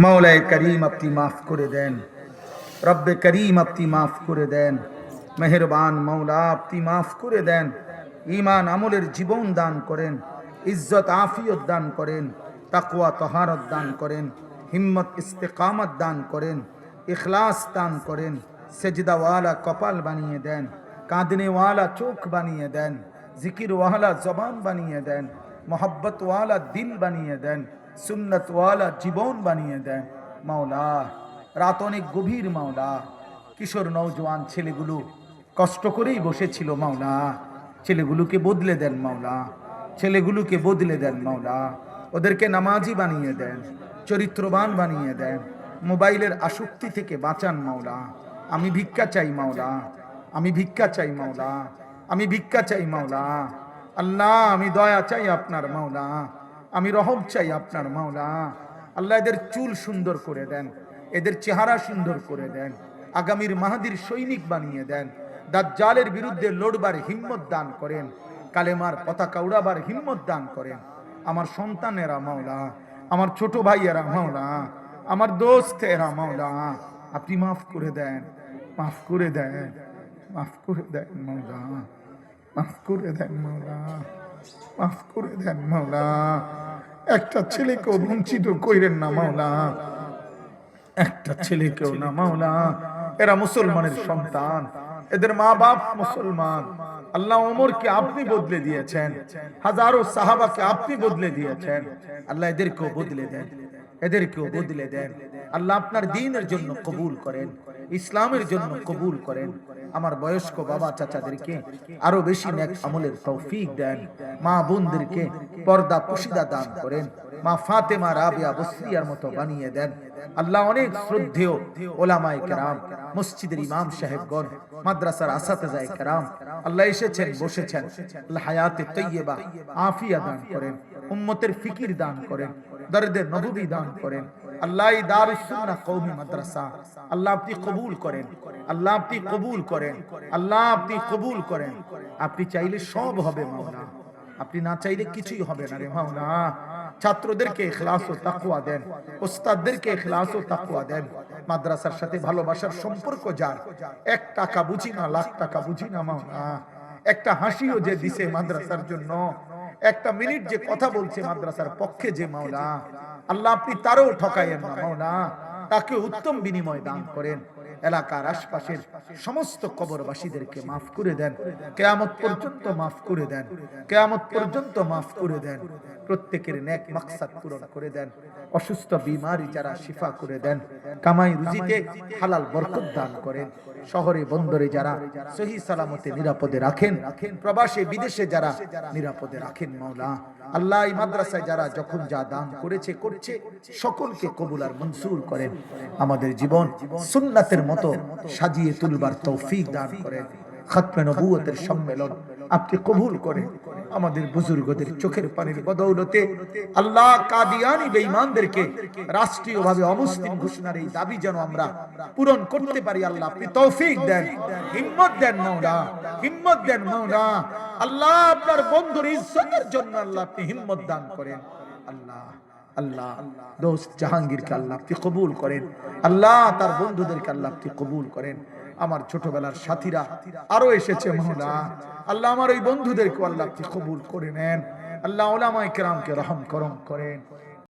মাওলায় করিম আপনি মাফ করে দেন। রব্বে করিম আপনি মাফ করে দেন। মেহরবান মৌলা আপনি মাফ করে দেন। ইমান আমলের জীবন দান করেন। ইজ্জত আফিয়ত দান করেন। তাকুয়া তহারত দান করেন। হিম্মত, ইস্তেকামত দান করেন। ইখলাস দান করেন। সেজদাওয়ালা কপাল বানিয়ে দেন। কাঁদনেওয়ালা চোখ বানিয়ে দেন। জিকিরওয়ালা জবান বানিয়ে দেন। মোহব্বতওয়ালা দিল বানিয়ে দেন সুন্নতওয়ালা জীবন বানিয়ে দেন। মাওলা, রাত অনেক গভীর মাওলা। কিশোর নৌজওয়ান ছেলেগুলো কষ্ট করেই বসেছিল মাওলা। ছেলেগুলোকে বদলে দেন মাওলা। ছেলেগুলোকে বদলে দেন মাওলা। ওদেরকে নামাজি বানিয়ে দেন, চরিত্রবান বানিয়ে দেন। মোবাইলের আসক্তি থেকে বাঁচান মাওলা। আমি ভিক্ষা চাই মাওলা। আমি ভিক্ষা চাই মাওলা। আমি ভিক্ষা চাই মাওলা। আল্লাহ, আমি দয়া চাই আপনার মাওলা। আমি রহম চাই আপনার মাওলা। আল্লাহ এদের চুল সুন্দর করে দেন, এদের চেহারা সুন্দর করে দেন, আগামীর মাহাদির সৈনিক বানিয়ে দেন, দাজ্জালের বিরুদ্ধে লড়বার হিম্মত দান করেন, কালেমার পতাকা উড়াবার হিম্মত দান করেন। আমার সন্তানেরা মাওলা, আমার ছোট ভাইয়েরা মাওলা, আমার দোস্ত এরা মাওলা, আপনি মাফ করে দেন, মাফ করে দেন, মাফ করে দেন মাওলা। মাফ দেন মাওলা, মাফ করে দেন মাওলা। একটা বঞ্চিত কইরেন না মাওলা। একটা ছেলেকেও না মাওলা। এরা মুসলমানের সন্তান। এদের মা বাপ মুসলমান। আল্লাহ ওমরকে আপনি বদলে দিয়েছেন। হাজারো সাহাবাকে আপনি বদলে দিয়েছেন। আল্লাহ এদেরকেও বদলে দেন। এদেরকেও বদলে দেন। আল্লাহ আপনার দিনের জন্য কবুল করেন। ইসলামের জন্য কবুল করেন। আমার বয়স্ক বাবা চাচাদেরকে আরও বেশি নেক আমলের তৌফিক দেন। মা বোনদেরকে পর্দা পুশিদা দান করেন। মা ফাতেমা রাবিয়া বসরিয়ার মতো বানিয়ে দেন। আল্লাহ অনেক শ্রদ্ধেয় ওলামায়ে কেরাম, মসজিদের ইমাম সাহেবগণ, মাদ্রাসার আসাতেজায়ে কেরাম, আল্লাহ এসেছেন, বসেছেন, আল্লাহ হায়াতে তৈয়বা, আফিয়া দান করেন, উম্মতের ফিকির দান করেন দরদের নবুবী দান করেন, আল্লাহ এই দারুস সুন্নাহ মাদ্রাসা, আল্লাহ আপনি কবুল করেন, আল্লাহ আপনি কবুল করেন, আল্লাহ আপনি কবুল করেন। আপনি চাইলে সব হবে মাওলা আপনি না চাইলে কিছুই হবে না রে মাওলা ছাত্রদেরকে ইখলাস ও তাকওয়া দেন ওস্তাদদেরকে ইখলাস ও তাকওয়া দেন। মাদ্রাসার সাথে ভালোবাসার সম্পর্ক যার, এক টাকা বুঝি না, লাখ টাকা বুঝি না মাওলা একটা হাসিও যে দিছে মাদ্রাসার জন্য, একটা মিনিট যে কথা বলছে মাদ্রাসার পক্ষে যে মাওলা আল্লাহ আপনি তারও ঠকাইয়েন না মাওলা তাকে উত্তম বিনিময় দান করেন। এলাকার আশপাশের সমস্ত কবরবাসীদেরকে মাফ করে দেন। কেয়ামত পর্যন্ত মাফ করে দেন। কেয়ামত পর্যন্ত মাফ করে দেন। প্রত্যেকের নেক মাকসাদ পূরণ করে দেন। অসুস্থ, বিমারি যারা শিফা করে দেন, কামাই রুজিতে হালাল বরকত দান করেন। শহরে, বন্দরে যারা সহি সালামতে নিরাপদে রাখেন, প্রবাসে, বিদেশে যারা নিরাপদে রাখেন মাওলা। আল্লাহ মাদ্রাসায় যারা যখন যা দান করেছে, করছে, সকলকে কবুল আর মনসুর করেন। আমাদের জীবন সুন্নাতের মতো সাজিয়ে তুলবার তৌফিক দান করেন খাতমে নবুয়তের সম্মেলন আপনি কবুল করেন আমাদের বুজুর্গদের চোখের পানির বদৌলতে আল্লাহ কাদিয়ানি বেঈমানদেরকে রাষ্ট্রীয়ভাবে অমুসলিম ঘোষণার এই দাবি যেন আমরা পূরণ করতে পারি। আল্লাহ আপনি তৌফিক দেন। হিম্মত দেন মাওলা হিম্মত দেন মাওলা আল্লাহ আপনার বন্ধুর ইজ্জতের জন্য আল্লাহ আপনি হিম্মত দান করেন। আল্লাহ আল্লাহ। দোস্ত জাহাঙ্গীরকে আল্লাহ কবুল করেন। আল্লাহ তার বন্ধুদেরকে আল্লাহ আপনি কবুল করেন। আমার ছোটবেলার সাথীরা আরও এসেছে মহিলা। আল্লাহ আমার ওই বন্ধুদেরকে আল্লাহ কবুল করে নেন। আল্লাহ ওলামায় কেরামকে রহম করম করেন।